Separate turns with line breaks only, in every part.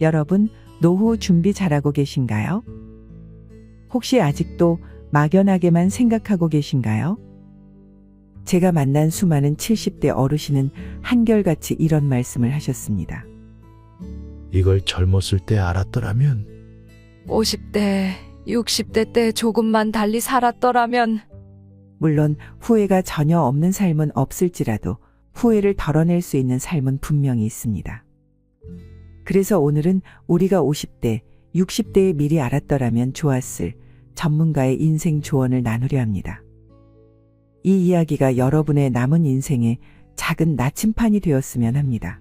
여러분, 노후 준비 잘하고 계신가요? 혹시 아직도 막연하게만 생각하고 계신가요? 제가 만난 수많은 70대 어르신은 한결같이 이런 말씀을 하셨습니다.
이걸 젊었을 때 알았더라면
50대, 60대 때 조금만 달리 살았더라면
물론 후회가 전혀 없는 삶은 없을지라도 후회를 덜어낼 수 있는 삶은 분명히 있습니다. 그래서 오늘은 우리가 50대, 60대에 미리 알았더라면 좋았을 전문가의 인생 조언을 나누려 합니다. 이 이야기가 여러분의 남은 인생에 작은 나침판이 되었으면 합니다.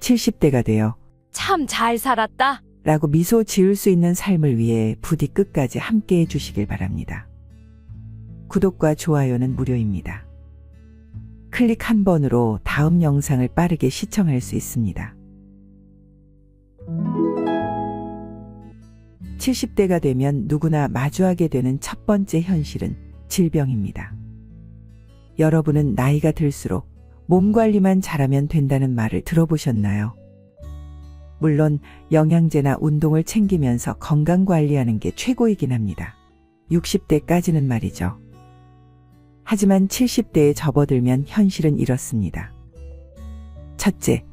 70대가 되어
참 잘 살았다.
라고 미소 지을 수 있는 삶을 위해 부디 끝까지 함께 해주시길 바랍니다. 구독과 좋아요는 무료입니다. 클릭 한 번으로 다음 영상을 빠르게 시청할 수 있습니다. 70대가 되면 누구나 마주하게 되는 첫 번째 현실은 질병입니다. 여러분은 나이가 들수록 몸 관리만 잘하면 된다는 말을 들어보셨나요? 물론 영양제나 운동을 챙기면서 건강 관리하는 게 최고이긴 합니다. 60대까지는 말이죠. 하지만 70대에 접어들면 현실은 이렇습니다. 첫째,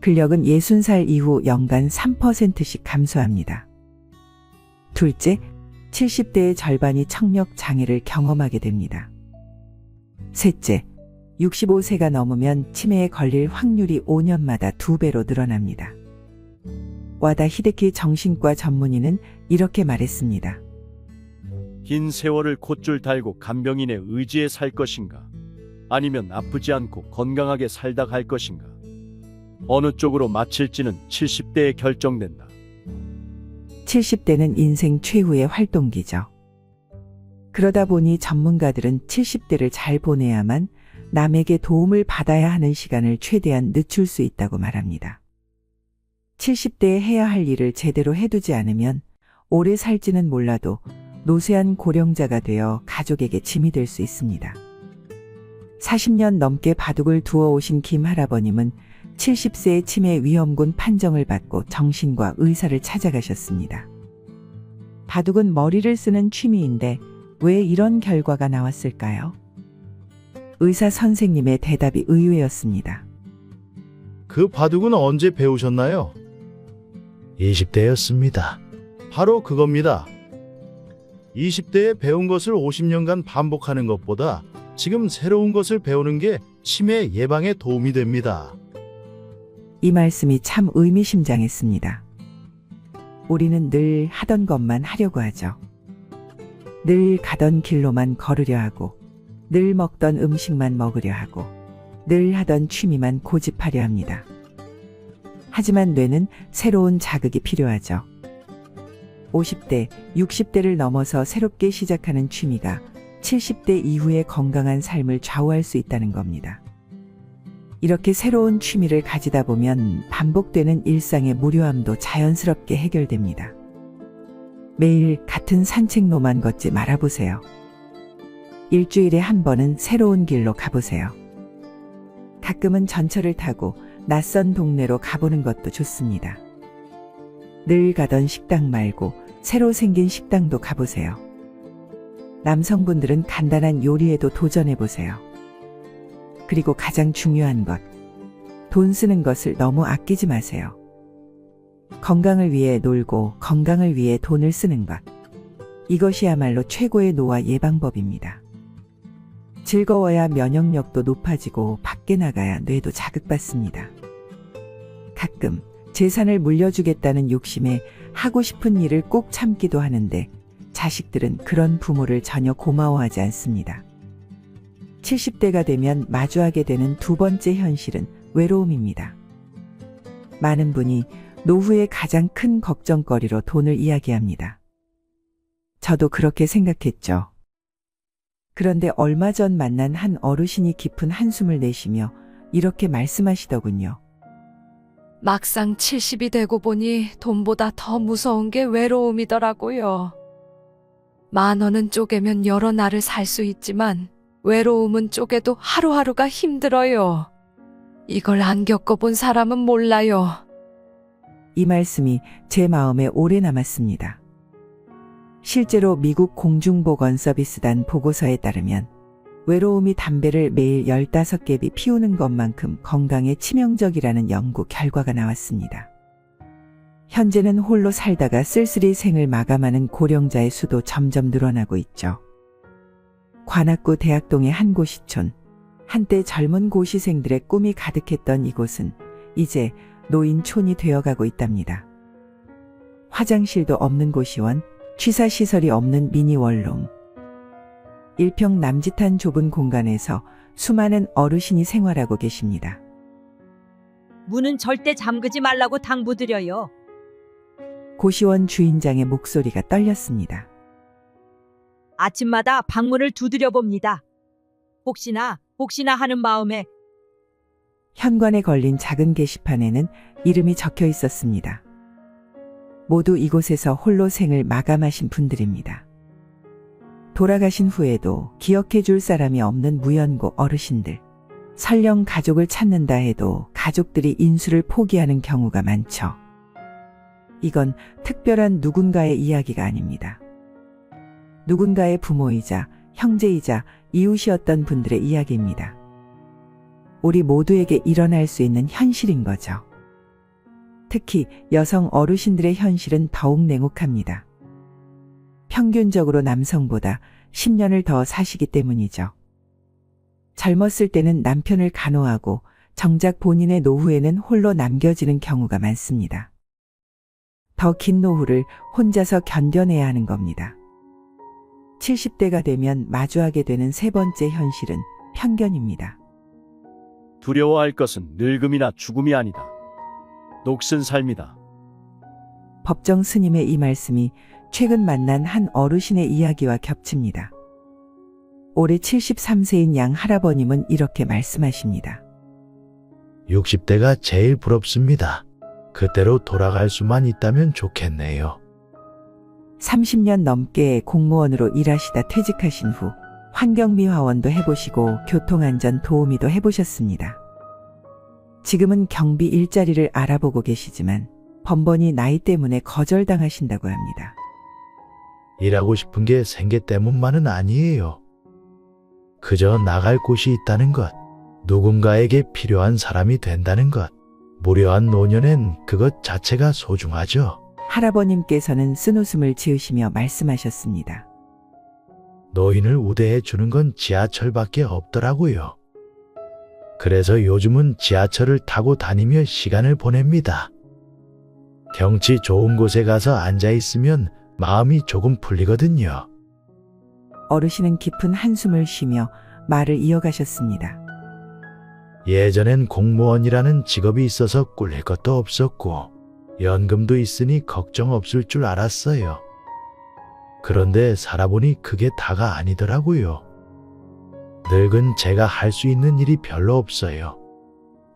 근력은 60살 이후 연간 3%씩 감소합니다. 둘째, 70대의 절반이 청력 장애를 경험하게 됩니다. 셋째, 65세가 넘으면 치매에 걸릴 확률이 5년마다 2배로 늘어납니다. 와다 히데키 정신과 전문의는 이렇게 말했습니다.
긴 세월을 콧줄 달고 간병인의 의지에 살 것인가? 아니면 아프지 않고 건강하게 살다 갈 것인가? 어느 쪽으로 마칠지는 70대에 결정된다.
70대는 인생 최후의 활동기죠. 그러다 보니 전문가들은 70대를 잘 보내야만 남에게 도움을 받아야 하는 시간을 최대한 늦출 수 있다고 말합니다. 70대에 해야 할 일을 제대로 해두지 않으면 오래 살지는 몰라도 노쇠한 고령자가 되어 가족에게 짐이 될 수 있습니다. 40년 넘게 바둑을 두어 오신 김 할아버님은 70세의 치매 위험군 판정을 받고 정신과 의사를 찾아가셨습니다. 바둑은 머리를 쓰는 취미인데 왜 이런 결과가 나왔을까요? 의사 선생님의 대답이 의외였습니다.
그 바둑은 언제 배우셨나요? 20대였습니다. 바로 그겁니다. 20대에 배운 것을 50년간 반복하는 것보다 지금 새로운 것을 배우는 게 치매 예방에 도움이 됩니다.
이 말씀이 참 의미심장했습니다. 우리는 늘 하던 것만 하려고 하죠. 늘 가던 길로만 걸으려 하고, 늘 먹던 음식만 먹으려 하고, 늘 하던 취미만 고집하려 합니다. 하지만 뇌는 새로운 자극이 필요하죠. 50대, 60대를 넘어서 새롭게 시작하는 취미가 70대 이후의 건강한 삶을 좌우할 수 있다는 겁니다. 이렇게 새로운 취미를 가지다 보면 반복되는 일상의 무료함도 자연스럽게 해결됩니다. 매일 같은 산책로만 걷지 말아보세요. 일주일에 한 번은 새로운 길로 가보세요. 가끔은 전철을 타고 낯선 동네로 가보는 것도 좋습니다. 늘 가던 식당 말고 새로 생긴 식당도 가보세요. 남성분들은 간단한 요리에도 도전해보세요. 그리고 가장 중요한 것. 돈 쓰는 것을 너무 아끼지 마세요. 건강을 위해 놀고 건강을 위해 돈을 쓰는 것. 이것이야말로 최고의 노화 예방법입니다. 즐거워야 면역력도 높아지고 밖에 나가야 뇌도 자극받습니다. 가끔 재산을 물려주겠다는 욕심에 하고 싶은 일을 꼭 참기도 하는데 자식들은 그런 부모를 전혀 고마워하지 않습니다. 70대가 되면 마주하게 되는 두 번째 현실은 외로움입니다. 많은 분이 노후의 가장 큰 걱정거리로 돈을 이야기합니다. 저도 그렇게 생각했죠. 그런데 얼마 전 만난 한 어르신이 깊은 한숨을 내쉬며 이렇게 말씀하시더군요.
막상 70이 되고 보니 돈보다 더 무서운 게 외로움이더라고요. 만 원은 쪼개면 여러 날을 살 수 있지만 외로움은 쪼개도 하루하루가 힘들어요. 이걸 안 겪어본 사람은 몰라요.
이 말씀이 제 마음에 오래 남았습니다. 실제로 미국 공중보건 서비스단 보고서에 따르면 외로움이 담배를 매일 15개비 피우는 것만큼 건강에 치명적이라는 연구 결과가 나왔습니다. 현재는 홀로 살다가 쓸쓸히 생을 마감하는 고령자의 수도 점점 늘어나고 있죠. 관악구 대학동의 한 고시촌, 한때 젊은 고시생들의 꿈이 가득했던 이곳은 이제 노인촌이 되어가고 있답니다. 화장실도 없는 고시원, 취사시설이 없는 미니 원룸. 일평 남짓한 좁은 공간에서 수많은 어르신이 생활하고 계십니다.
문은 절대 잠그지 말라고 당부드려요.
고시원 주인장의 목소리가 떨렸습니다.
아침마다 방문을 두드려 봅니다. 혹시나, 혹시나 하는 마음에
현관에 걸린 작은 게시판에는 이름이 적혀 있었습니다. 모두 이곳에서 홀로 생을 마감하신 분들입니다. 돌아가신 후에도 기억해 줄 사람이 없는 무연고 어르신들. 설령 가족을 찾는다 해도 가족들이 인수를 포기하는 경우가 많죠. 이건 특별한 누군가의 이야기가 아닙니다. 누군가의 부모이자 형제이자 이웃이었던 분들의 이야기입니다. 우리 모두에게 일어날 수 있는 현실인 거죠. 특히 여성 어르신들의 현실은 더욱 냉혹합니다. 평균적으로 남성보다 10년을 더 사시기 때문이죠. 젊었을 때는 남편을 간호하고 정작 본인의 노후에는 홀로 남겨지는 경우가 많습니다. 더 긴 노후를 혼자서 견뎌내야 하는 겁니다. 70대가 되면 마주하게 되는 세 번째 현실은 편견입니다.
두려워할 것은 늙음이나 죽음이 아니다. 녹슨 삶이다.
법정 스님의 이 말씀이 최근 만난 한 어르신의 이야기와 겹칩니다. 올해 73세인 양 할아버님은 이렇게 말씀하십니다.
60대가 제일 부럽습니다. 그때로 돌아갈 수만 있다면 좋겠네요.
30년 넘게 공무원으로 일하시다 퇴직하신 후 환경미화원도 해보시고 교통안전 도우미도 해보셨습니다. 지금은 경비 일자리를 알아보고 계시지만 번번이 나이 때문에 거절당하신다고 합니다.
일하고 싶은 게 생계 때문만은 아니에요. 그저 나갈 곳이 있다는 것, 누군가에게 필요한 사람이 된다는 것, 무료한 노년엔 그것 자체가 소중하죠.
할아버님께서는 쓴웃음을 지으시며 말씀하셨습니다.
노인을 우대해 주는 건 지하철밖에 없더라고요. 그래서 요즘은 지하철을 타고 다니며 시간을 보냅니다. 경치 좋은 곳에 가서 앉아 있으면 마음이 조금 풀리거든요.
어르신은 깊은 한숨을 쉬며 말을 이어가셨습니다.
예전엔 공무원이라는 직업이 있어서 꿀릴 것도 없었고, 연금도 있으니 걱정 없을 줄 알았어요. 그런데 살아보니 그게 다가 아니더라고요. 늙은 제가 할 수 있는 일이 별로 없어요.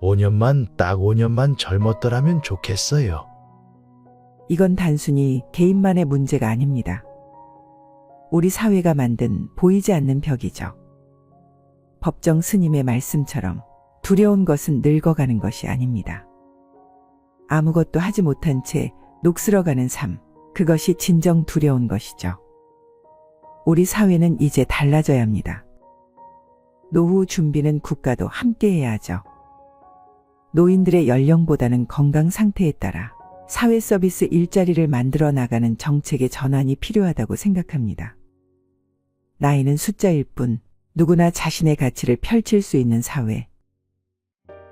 5년만, 딱 5년만 젊었더라면 좋겠어요.
이건 단순히 개인만의 문제가 아닙니다. 우리 사회가 만든 보이지 않는 벽이죠. 법정 스님의 말씀처럼 두려운 것은 늙어가는 것이 아닙니다. 아무것도 하지 못한 채 녹슬어가는 삶, 그것이 진정 두려운 것이죠. 우리 사회는 이제 달라져야 합니다. 노후 준비는 국가도 함께 해야 하죠. 노인들의 연령보다는 건강 상태에 따라 사회 서비스 일자리를 만들어 나가는 정책의 전환이 필요하다고 생각합니다. 나이는 숫자일 뿐 누구나 자신의 가치를 펼칠 수 있는 사회.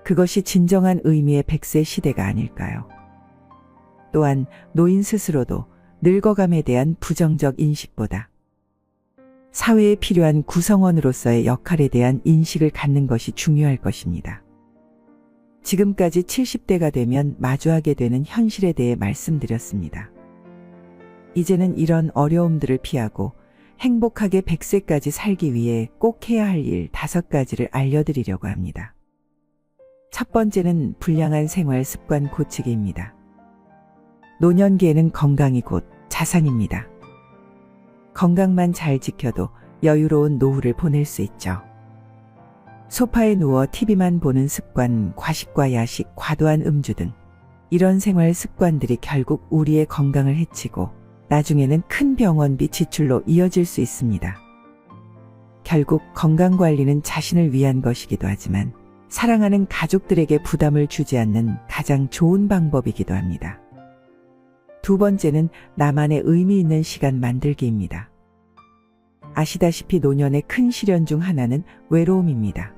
그것이 진정한 의미의 백세 시대가 아닐까요? 또한 노인 스스로도 늙어감에 대한 부정적 인식보다 사회에 필요한 구성원으로서의 역할에 대한 인식을 갖는 것이 중요할 것입니다. 지금까지 70대가 되면 마주하게 되는 현실에 대해 말씀드렸습니다. 이제는 이런 어려움들을 피하고 행복하게 100세까지 살기 위해 꼭 해야 할일 다섯 가지를 알려드리려고 합니다. 첫 번째는 불량한 생활 습관 고치기입니다. 노년기에는 건강이 곧 자산입니다. 건강만 잘 지켜도 여유로운 노후를 보낼 수 있죠. 소파에 누워 TV만 보는 습관, 과식과 야식, 과도한 음주 등 이런 생활 습관들이 결국 우리의 건강을 해치고 나중에는 큰 병원비 지출로 이어질 수 있습니다. 결국 건강 관리는 자신을 위한 것이기도 하지만 사랑하는 가족들에게 부담을 주지 않는 가장 좋은 방법이기도 합니다. 두 번째는 나만의 의미 있는 시간 만들기입니다. 아시다시피 노년의 큰 시련 중 하나는 외로움입니다.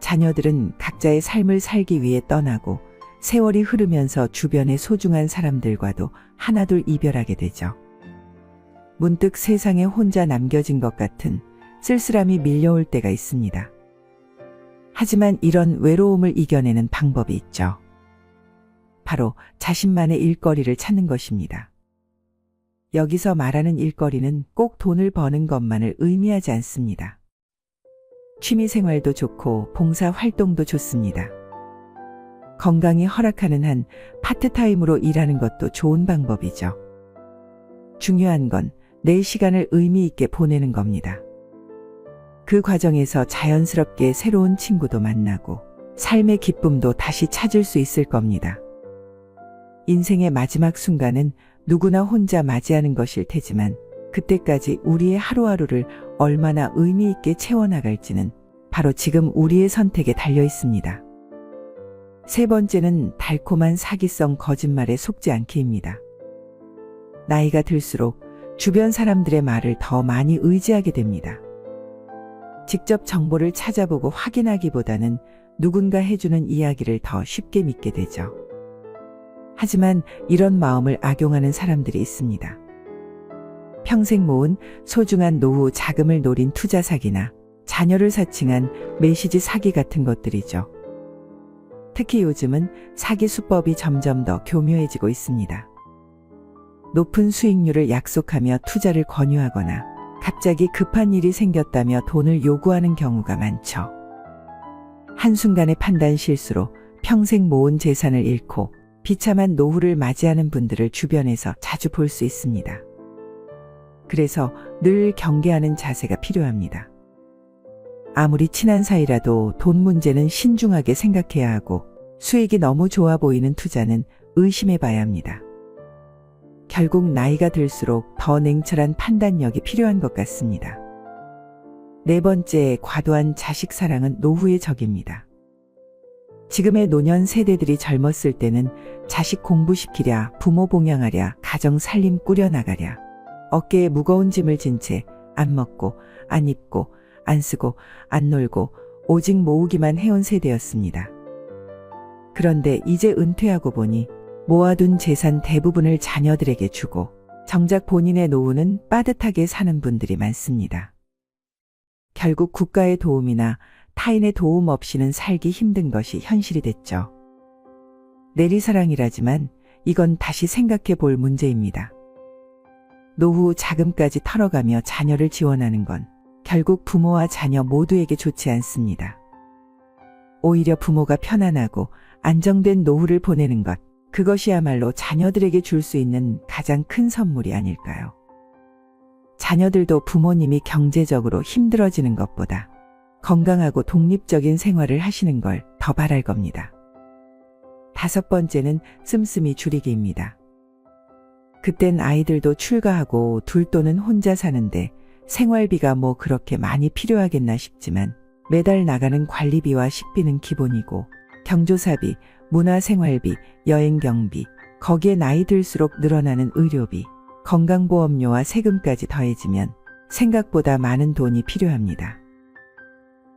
자녀들은 각자의 삶을 살기 위해 떠나고 세월이 흐르면서 주변의 소중한 사람들과도 하나둘 이별하게 되죠. 문득 세상에 혼자 남겨진 것 같은 쓸쓸함이 밀려올 때가 있습니다. 하지만 이런 외로움을 이겨내는 방법이 있죠. 바로 자신만의 일거리를 찾는 것입니다. 여기서 말하는 일거리는 꼭 돈을 버는 것만을 의미하지 않습니다. 취미 생활도 좋고 봉사 활동도 좋습니다. 건강이 허락하는 한 파트타임으로 일하는 것도 좋은 방법이죠. 중요한 건 내 시간을 의미 있게 보내는 겁니다. 그 과정에서 자연스럽게 새로운 친구도 만나고 삶의 기쁨도 다시 찾을 수 있을 겁니다. 인생의 마지막 순간은 누구나 혼자 맞이하는 것일 테지만 그때까지 우리의 하루하루를 얼마나 의미 있게 채워나갈지는 바로 지금 우리의 선택에 달려 있습니다. 세 번째는 달콤한 사기성 거짓말에 속지 않기입니다. 나이가 들수록 주변 사람들의 말을 더 많이 의지하게 됩니다. 직접 정보를 찾아보고 확인하기보다는 누군가 해주는 이야기를 더 쉽게 믿게 되죠. 하지만 이런 마음을 악용하는 사람들이 있습니다. 평생 모은 소중한 노후 자금을 노린 투자 사기나 자녀를 사칭한 메시지 사기 같은 것들이죠. 특히 요즘은 사기 수법이 점점 더 교묘해지고 있습니다. 높은 수익률을 약속하며 투자를 권유하거나 갑자기 급한 일이 생겼다며 돈을 요구하는 경우가 많죠. 한순간의 판단 실수로 평생 모은 재산을 잃고 비참한 노후를 맞이하는 분들을 주변에서 자주 볼 수 있습니다. 그래서 늘 경계하는 자세가 필요합니다. 아무리 친한 사이라도 돈 문제는 신중하게 생각해야 하고 수익이 너무 좋아 보이는 투자는 의심해 봐야 합니다. 결국 나이가 들수록 더 냉철한 판단력이 필요한 것 같습니다. 네 번째, 과도한 자식 사랑은 노후의 적입니다. 지금의 노년 세대들이 젊었을 때는 자식 공부시키랴, 부모 봉양하랴, 가정 살림 꾸려나가랴, 어깨에 무거운 짐을 진 채 안 먹고, 안 입고, 안 쓰고, 안 놀고, 오직 모으기만 해온 세대였습니다. 그런데 이제 은퇴하고 보니 모아둔 재산 대부분을 자녀들에게 주고 정작 본인의 노후는 빠듯하게 사는 분들이 많습니다. 결국 국가의 도움이나 타인의 도움 없이는 살기 힘든 것이 현실이 됐죠. 내리사랑이라지만 이건 다시 생각해 볼 문제입니다. 노후 자금까지 털어가며 자녀를 지원하는 건 결국 부모와 자녀 모두에게 좋지 않습니다. 오히려 부모가 편안하고 안정된 노후를 보내는 것, 그것이야말로 자녀들에게 줄 수 있는 가장 큰 선물이 아닐까요? 자녀들도 부모님이 경제적으로 힘들어지는 것보다 건강하고 독립적인 생활을 하시는 걸 더 바랄 겁니다. 다섯 번째는 씀씀이 줄이기입니다. 그땐 아이들도 출가하고 둘 또는 혼자 사는데 생활비가 뭐 그렇게 많이 필요하겠나 싶지만 매달 나가는 관리비와 식비는 기본이고 경조사비, 문화생활비, 여행 경비, 거기에 나이 들수록 늘어나는 의료비, 건강보험료와 세금까지 더해지면 생각보다 많은 돈이 필요합니다.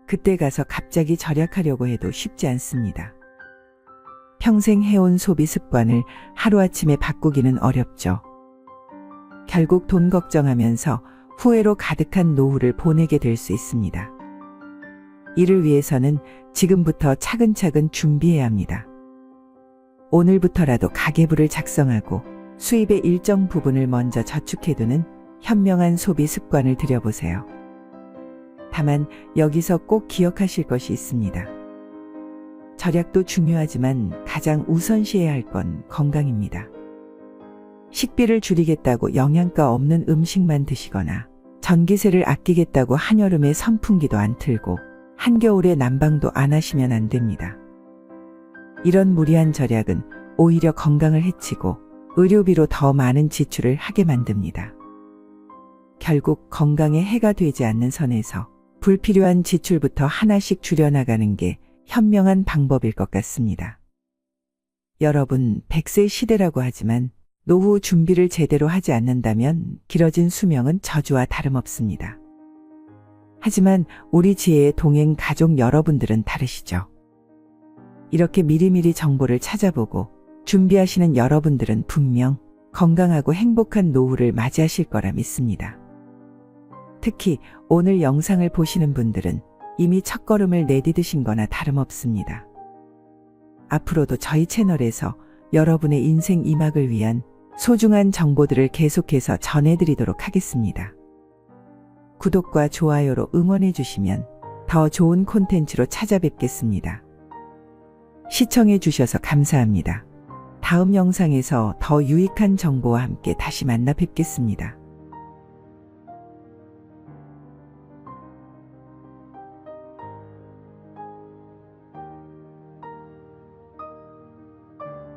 그때 가서 갑자기 절약하려고 해도 쉽지 않습니다. 평생 해온 소비 습관을 하루아침에 바꾸기는 어렵죠. 결국 돈 걱정하면서 후회로 가득한 노후를 보내게 될 수 있습니다. 이를 위해서는 지금부터 차근차근 준비해야 합니다. 오늘부터라도 가계부를 작성하고 수입의 일정 부분을 먼저 저축해두는 현명한 소비 습관을 들여보세요. 다만 여기서 꼭 기억하실 것이 있습니다. 절약도 중요하지만 가장 우선시해야 할 건 건강입니다. 식비를 줄이겠다고 영양가 없는 음식만 드시거나 전기세를 아끼겠다고 한여름에 선풍기도 안 틀고 한겨울에 난방도 안 하시면 안 됩니다. 이런 무리한 절약은 오히려 건강을 해치고 의료비로 더 많은 지출을 하게 만듭니다. 결국 건강에 해가 되지 않는 선에서 불필요한 지출부터 하나씩 줄여나가는 게 현명한 방법일 것 같습니다. 여러분, 100세 시대라고 하지만 노후 준비를 제대로 하지 않는다면 길어진 수명은 저주와 다름없습니다. 하지만 우리 지혜의 동행 가족 여러분들은 다르시죠. 이렇게 미리미리 정보를 찾아보고 준비하시는 여러분들은 분명 건강하고 행복한 노후를 맞이하실 거라 믿습니다. 특히 오늘 영상을 보시는 분들은 이미 첫 걸음을 내디드신 거나 다름없습니다. 앞으로도 저희 채널에서 여러분의 인생 이막을 위한 소중한 정보들을 계속해서 전해드리도록 하겠습니다. 구독과 좋아요로 응원해주시면 더 좋은 콘텐츠로 찾아뵙겠습니다. 시청해 주셔서 감사합니다. 다음 영상에서 더 유익한 정보와 함께 다시 만나 뵙겠습니다.